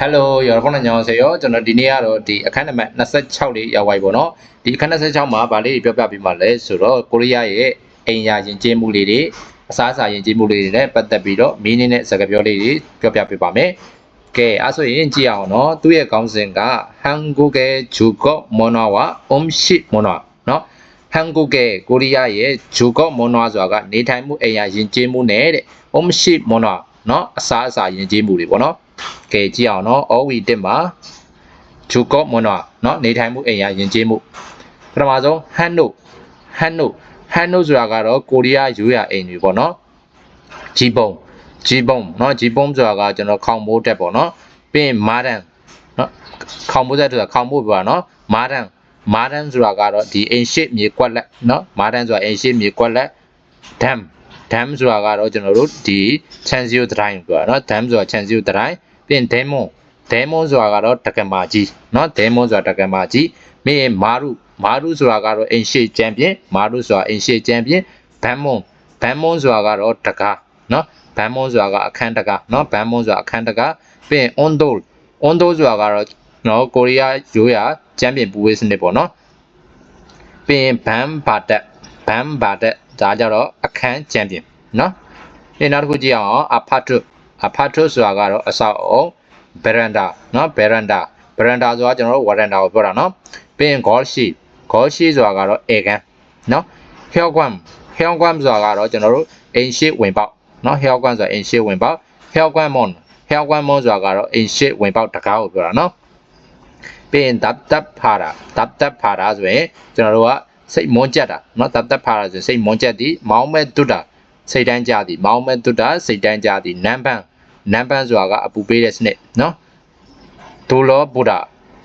Hello 여러분 안녕하세요ကျွန်တော်ဒီနေ့ကတော့ဒီအခန်းနံပါတ်26လေးရောက်သွားပြီပေါ့နော်ဒီအခန်း26မှာဗာလေးတွေပြောပြပေးမှာလဲဆိုတော့ကိုရီးယားရဲ့အိမ်ယာယဉ်ကျေးမှုလေးတွေအစားအစာယဉ်ကျေးမှုလေးတွေနဲ့ပတ်သက်ပြီးတော့မင်းနဲ့စကားပြောလေးတွေပြောပြပေးပါမယ်ကဲအဲ့ဆိုရင်ကြည့်အောင်နော်သူ့ရဲ့ခေါင်းစဉ်က 한국의 주거 문화와 음식 문화 နော် 한국의 ကိုရီးယားရဲ့ 주거 문화 ဆိုတာကနေထိုင်မှုအိမ်ယာယဉ်ကျေးမှုနဲ့တဲ့ 음식 문화 နော်အစားအစာယဉ်ကျေးမှုတွေပေါ့နော် ကဲကြည့်အောင်နော်အော်ဝီတစ်မှာဂျူကော့မွန်နော်နော်နေထိုင်မှုအိမ်ယာယဉ်ကျေးမှုပထမဆုံးဟန်နိုဟန်နိုဟန်နိုဆိုတာကတော့ကိုရီးယားရိုးရာအိမ်တွေပေါ့နော်ဂျီပုံဂျီပုံနော်ဂျီပုံဆိုတာကကျွန်တော်ခေါင်မိုးတက်ပေါ့နော်ပြီးရင်မာဒန်နော်ခေါင်မိုးတက်ဆိုတာခေါင်မိုးပြောတာနော်မာဒန်မာဒန်ဆိုတာကတော့ဒီအိမ်ရှိမြေကွက်လက်နော်မာဒန်ဆိုတာအိမ်ရှိမြေကွက်လက်ဒမ်ဒမ်ဆိုတာကတော့ကျွန်တော်တို့ဒီချန်စီယိုတိုင်းပြောတာနော်ဒမ်ဆိုတာချန်စီယိုတိုင်း ပြင်ဒဲမွန်ဒဲမွန်ဆိုတာကတော့တက္ကမကြီးเนาะဒဲမွန်ဆိုတာတက္ကမကြီးမင်းမာရုမာရုဆိုတာကတော့အင်ရှေချန်ပီယံမာရုဆိုတာအင်ရှေချန်ပီယံဘန်မွန်ဘန်မွန်ဆိုတာကတော့တကားเนาะဘန်မွန်ဆိုတာကအခန်းတကားเนาะဘန်မွန်ဆိုတာအခန်းတကားပြင်အွန်ဒိုအွန်ဒိုဆိုတာကတော့เนาะကိုရီးယားရိုးရာချန်ပီယံပူဝေးစနစ်ပေါ့เนาะပြင်ဘန်ဘာတက်ဘန်ဘာတက်ဒါကြတော့အခန်းချန်ပီယံเนาะဒီနောက်တစ်ခုကြည့်အောင်အဖတ်ထုအဖတ် ထုဆိုတာကတော့အဆောက်အုံဗရန်ဒါเนาะဗရန်ဒါဗရန်ဒါဆိုတာကျွန်တော်တို့ဝရန်ဒါကိုပြောတာเนาะပြီးရင်ဂေါရှိဂေါရှိဆိုတာကတော့အေကန်เนาะဟျောကွမ်ဟျောကွမ်ဆိုတာကတော့ကျွန်တော်တို့အိမ်ရှိဝင်ပေါက်เนาะဟျောကွမ်ဆိုတာအိမ်ရှိဝင်ပေါက်ဟျောကွမ်မွန်ဟျောကွမ်မွန်ဆိုတာကတော့အိမ်ရှိဝင်ပေါက်တကားကိုပြောတာเนาะပြီးရင်တပ်တပ်ဖာတာတပ်တပ်ဖာတာဆိုရင်ကျွန်တော်တို့ကစိတ်မွန်းကြက်တာเนาะတပ်တပ်ဖာတာဆိုစိတ်မွန်းကြက်သည်မောင်းမဲ့တုတာစိတ်တန်းကြသည်မောင်းမဲ့တုတာစိတ်တန်းကြသည်နမ်ပန်း နမ်ပန်းဆိုတာကအပူပေးတဲ့စနစ်နော်ဒူလောဘုဒ္ဓ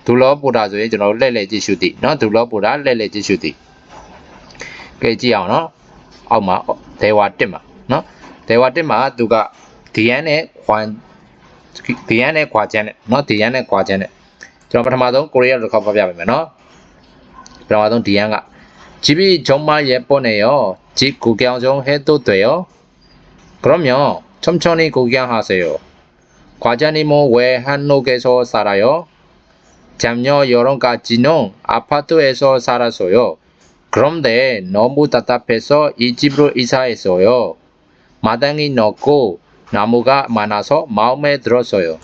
ဒူလောဘုဒ္ဓဆိုရင်ကျွန်တော်တို့လှည့်လှည့်ကြည့်ရှုသည်နော်ဒူလောဘုဒ္ဓလှည့်လှည့်ကြည့်ရှုသည်ကဲကြည့်အောင်နော်အောက်မှာဒေဝတက်မှာနော်ဒေဝတက်မှာသူကဒီယန်နဲ့ခွန်ဒီယန်နဲ့ခွာချန်နဲ့နော်ဒီယန်နဲ့ခွာချန်နဲ့ကျွန်တော်ပထမဆုံးကိုရီးယားလိုတစ်ခေါက်ဖော်ပြပေးမယ်နော်ပထမဆုံးဒီယန်ကဂျီဘီဂျုံမရဲ့ပေါ့နေရောဂျီကူကြောင်ဂျုံဟဲတုတ်တွေရောကရောမြော 천천히 구경하세요. 과장님은 왜 한옥에서 살아요? 잠녀 여름까지는 아파트에서 살았어요. 그런데 너무 답답해서 이 집으로 이사했어요. 마당이 넓고 나무가 많아서 마음에 들었어요.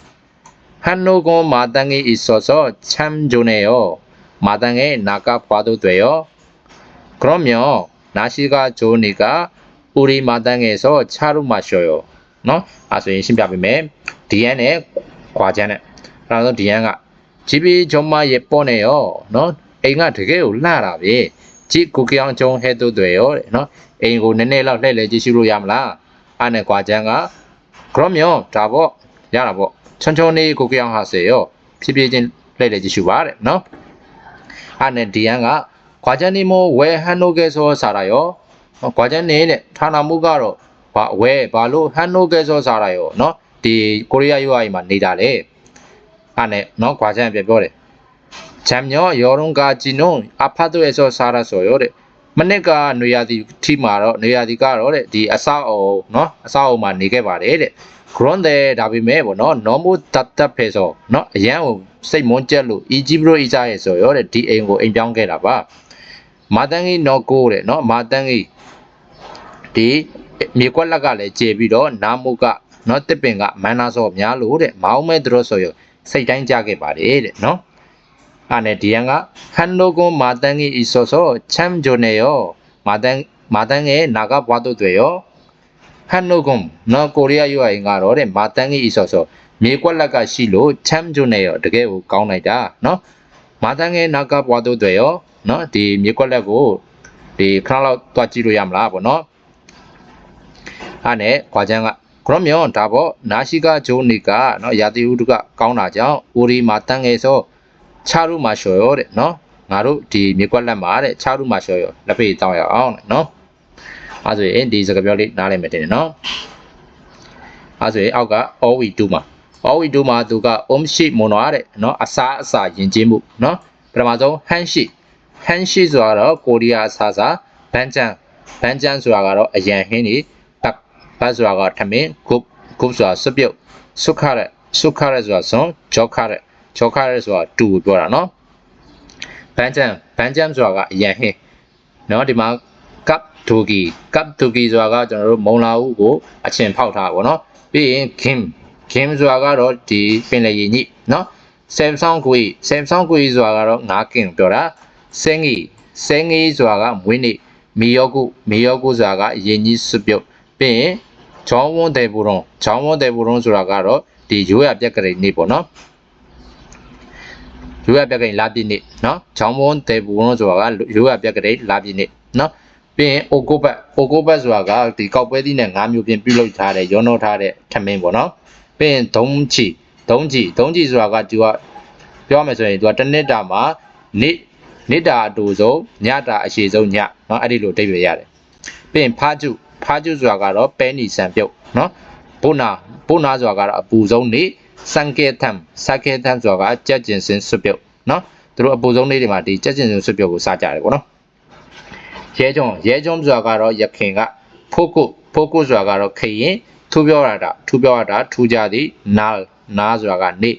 한옥은 마당이 있어서 참 좋네요. 마당에 나가 봐도 돼요? 그러면 날씨가 좋으니까 우리 마당에서 차로 마셔요. နော်အဲဆိုရင်ရှင်းပြပေးမယ် DN နဲ့ခွာချမ်းနဲ့အဲတော့ DN က GB ဂျုံမရဲ့ပေါ့နဲ့ရောနော်အိမ်ကတကယ်ကိုလှတာပဲကြည့်ကိုကြောင်ကျုံဟဲ့တို့တွေရောတဲ့နော်အိမ်ကိုနည်းနည်းလောက်လှည့်လဲကြည့်ရှုလို့ရမလားအဲ့နဲ့ကွာချမ်းကဂရော့မျောဒါပေါ့ရတာပေါ့ချွန်ချွန်လေးကိုကြောင်ဟာစေရောဖြည်းဖြည်းချင်းလှည့်လဲကြည့်ရှုပါတဲ့နော်အဲ့နဲ့ဒီယန်ကကွာချမ်းနေမောဝဲဟန်နိုကဲဆိုဆာတာရောကွာချမ်းနေတဲ့ဌာနမှုကတော့ ဘာအဝဲဘာလို့ဟန်နိုကဲဆောစားတာရောနော်ဒီကိုရီးယားရွာကြီးမှာနေတာလေအဲ့နဲ့နော်ခွာချမ်းပြန်ပြောတယ်ချမ်ညောယောရုံကဂျီနုံအဖတ်တဲ့ဆောစားရဆိုရောတဲ့မနစ်ကနေရာဒီထီမှာတော့နေရာဒီကတော့တဲ့ဒီအဆောက်အုံနော်အဆောက်အုံမှာနေခဲ့ပါတယ်တဲ့ ground တဲ့ဒါပေမဲ့ပေါ့နော် normal တတ်တတ်ဖဲဆိုနော်အရန်ကိုစိတ်မွန်းကြက်လို့ Egypt လို့ Egypt ရဲ့ဆိုရောတဲ့ဒီအိမ်ကိုအိမ်ပြောင်းခဲ့တာပါမာတန်ကြီးနော်ကိုတဲ့နော်မာတန်ကြီးဒီ မြေကွက်လက်ကလည်းကျေပြီးတော့နာမုတ်ကနော်တစ်ပင်ကမန္နာစောများလို့တဲ့မောင်းမဲတို့ဆိုရစိတ်တိုင်းကြခဲ့ပါတယ်တဲ့နော်အာနဲ့ဒီရန်ကခန်နိုကိုမာတန်ကြီးဤစောစောချမ်ဂျိုနေယောမာတန်မာတန်ရဲ့နာကဘွားတို့တွေရောခန်နိုကွန်နော်ကိုရီးယားရွာရင်ကတော့တဲ့မာတန်ကြီးဤစောစောမြေကွက်လက်ကရှိလို့ချမ်ဂျိုနေယောတကယ်ကိုကောင်းလိုက်တာနော်မာတန်ရဲ့နာကဘွားတို့တွေရောနော်ဒီမြေကွက်လက်ကိုဒီခဏလောက်တွားကြည့်လို့ရမလားပေါ့နော် ဟာနဲ့ခွာချမ်းကကရောမြောဒါပေါ့နာရှိကဂျိုနီကနော်ရာတီဥတုကကောင်းတာကြောင့်ဦးရီမာတန်ငယ်ဆိုချာရုမာရှော်ရောတဲ့နော်ငါတို့ဒီမြေကွက်လက်မှာတဲ့ချာရုမာရှော်ရောလက်ဖေးတောင်းရအောင်တဲ့နော်အဲဆိုရင်ဒီစကားပြောလေးနားလည်မယ်တင်နော်အဲဆိုရင်အောက်က OV2 မှာ OV2 မှာသူက om shi mono တဲ့နော်အစားအစာယဉ်ကျေးမှုနော်ပထမဆုံး han shi han shi ဆိုတာတော့ကိုရီးယားအစားအစာဘန်ချန်ဘန်ချန်ဆိုတာကတော့အရန်ဟင်းတွေတက် ဘတ်ဆိုတာကထမင်းဂုပ်ဂုပ်ဆိုတာစွပ်ပြုတ်ဆုခရက်ဆုခရက်ဆိုတာဆိုဂျောခရက်ဂျောခရက်ဆိုတာတူကိုပြောတာနော်ဘန်ဂျမ်ဘန်ဂျမ်ဆိုတာကအရန်ဟင်းနော်ဒီမှာကပ်ဒူဂီကပ်ဒူဂီဆိုတာကကျွန်တော်တို့မုံလာဦးကိုအချင်ဖောက်ထားပါဘောနော်ပြီးရင် kim kim ဆိုတာကတော့ဒီပင်လယ်ရည်ညိနော် Samsung ကို Samsung ကိုဆိုတာကတော့ငါးကင်ပြောတာစင်းကြီးစင်းကြီးဆိုတာကမွေးနေ့မီယောကုမီယောကုဆိုတာကရင်းကြီးစွပြုတ်ပြီးရင် ဂျောင်းဝွန်ဒေဘူရွန်ဂျောင်းဝွန်ဒေဘူရွန်ဆိုတာကတော့ဒီရိုးရပြက်ကလေးနေ့ပေါ့နော်ရိုးရပြက်ကလေးလာပြည့်နေ့နော်ဂျောင်းဝွန်ဒေဘူရွန်ဆိုတာကရိုးရပြက်ကလေးလာပြည့်နေ့နော်ပြီးရင်အိုကိုဘတ်အိုကိုဘတ်ဆိုတာကဒီကောက်ပွဲသီးနဲ့ငါးမျိုးပြင်ပြုလုပ်ထားတဲ့ရောနှောထားတဲ့ထမင်းပေါ့နော်ပြီးရင်ဒုံးချီဒုံးချီဒုံးချီဆိုတာကသူကပြောရမယ်ဆိုရင်သူကတနစ်တာမှာနေ့နေ့တာအတူဆုံးညတာအရှိဆုံးညနော်အဲ့ဒီလိုအဓိပ္ပာယ်ရတယ်ပြီးရင်ဖားကျု ဖားကျုစွာကတော့ပဲနီဆန်ပြုတ်နော်ဘုနာဘုနာစွာကတော့အပူဆုံးနေစံကေထမ်စကေထမ်စွာကကြက်ကျင်စင်စွပြုတ်နော်သူတို့အပူဆုံးနေတွေမှာဒီကြက်ကျင်စင်စွပြုတ်ကိုစကြတယ်ပေါ့နော်ရဲကျုံရဲကျုံစွာကတော့ရခင်ကဖို့ကုဖို့ကုစွာကတော့ခရင်ထူပြောရတာထူပြောရတာထူကြသည်နာနာစွာကနေ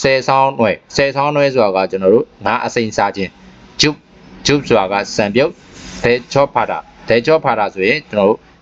ဆယ်ဆောင်နှွယ်ဆယ်ဆောင်နှွယ်စွာကကျွန်တော်တို့နာအစိမ့်စားခြင်းဂျုပ်ဂျုပ်စွာကစံပြုတ်ဒဲချောဖာတာဒဲချောဖာတာဆိုရင်ကျွန်တော်တို့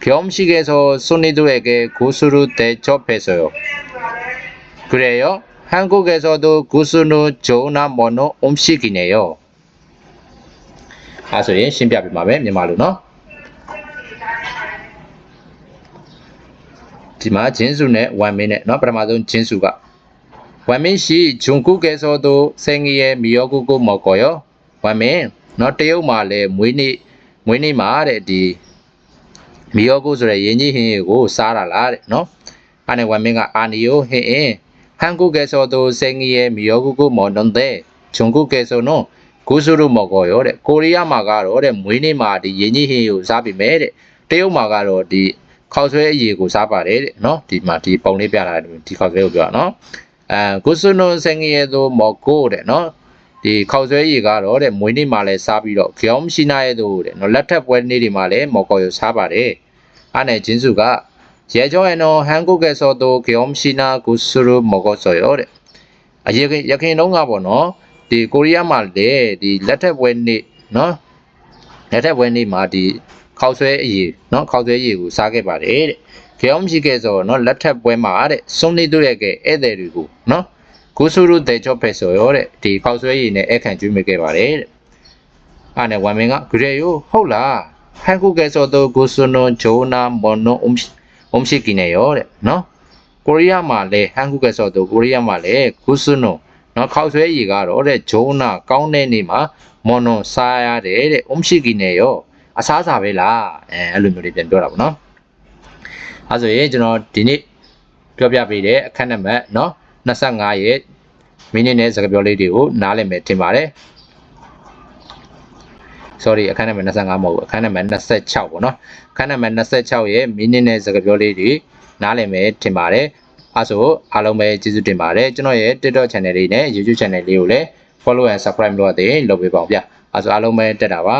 겸식에서 순이들에게 구스로 대접했어요. 그래요? 한국에서도 구스는 좋은 먹는 음식이네요. 아소인 신비아비 마음에 미말로너 지마 진수네 완민의 너 브라마돈 진수가 완민 씨 중국에서도 생이에 미역국을 먹어요. 완민 너 태우마레 무이니 무이니 마레디 မီယောကိုဆိုတဲ့ယင်ကြီးဟင်းကိုစားတာလားတဲ့နော်။အဲ့နဲ့ဝမ်မင်းကအာနီယိုဟင်းအင်းဟန်ကုကေဆိုတိုစင်ကြီးရဲ့မီယောကုကိုမော်နွန်တဲ့ဂျုံကုကေဆိုနော်ကိုစုရုမော်ကောရောတဲ့ကိုရီးယားမှာကတော့တဲ့မွေးနေ့မှာဒီယင်ကြီးဟင်းကိုစားပြီမဲ့တဲ့တရုတ်မှာကတော့ဒီခေါက်ဆွဲအရည်ကိုစားပါတယ်တဲ့နော်ဒီမှာဒီပုံလေးပြလာတယ်ဒီခေါက်ဆွဲကိုပြောတာနော်အဲကိုစုနုံစင်ကြီးရဲ့သောမော်ကိုတဲ့နော်ဒီခေါက်ဆွဲရည်ကတော့တဲ့မွေးနေ့မှာလည်းစားပြီးတော့ဂယောင်းရှိနာရဲ့တို့တဲ့နော်လက်ထက်ပွဲနေ့တွေမှာလည်းမော်ကော်ရစားပါတယ် 안에 진수가 예전에는 한국에서도 경험시나 구스를 먹었어 요. 아, 예, 여기 농가 번 호, 이 코리아 말 대, 이 레터 웬 니, 너? 레터 웬니 마 디, 카우스의 이, 너? 카우스의 이고 싸게 말 해. 경험식에서 너 레터 웬 말 에, 손님들에게 애들이 고, 너? 구스를 대접했어 요. 이 카우스의 이네 애칸 주먹게 말 해. 안에 원명 아, 그래 요? 홀 라. အခန့်ကျွေးမိခဲ့ပါတယ်တဲ့အဲ့နဲ့ဝမ်မင်းကဂရေယိုဟုတ်လားဟန်ကုကဲဆိုတော့ကိုဆူနိုဂျိုနာမော်နိုအုံးအုံးရှိကိနေရောတဲ့နော်ကိုရီးယားမှာလည်းဟန်ကုကဲဆိုတော့ကိုရီးယားမှာလည်းကိုဆူနိုနော်ခောက်ဆွဲရည်ကတော့တဲ့ဂျိုနာကောင်းတဲ့နေ့မှာမော်နိုစားရတယ်တဲ့အုံးရှိကိနေရောအစားအစာပဲလားအဲအဲ့လိုမျိုးလေးပြန်ပြောတာပေါ့နော်အဲဆိုရင်ကျွန်တော်ဒီနေ့ပြောပြပေးတဲ့အခန်းနံပါတ်เนาะ25ရဲ့မိနစ်နဲ့စကားပြောလေးတွေကိုနားလည်မယ်ထင်ပါတယ် sorry အခန်းနံပါတ်25မဟုတ်ဘူးအခန်းနံပါတ်26ပေါ့နော်အခန်းနံပါတ်26ရဲ့မိနစ်နဲ့စကားပြောလေးတွေနားလည်မယ်ထင်ပါတယ်အဲဆိုအားလုံးပဲကျေးဇူးတင်ပါတယ်ကျွန်တော်ရဲ့ TikTok channel လေးနဲ့ YouTube channel လေးကိုလည်း follow and subscribe လုပ်ရတဲ့လုပ်ပေးပါဦးဗျအဲဆိုအားလုံးပဲတက်တာပါ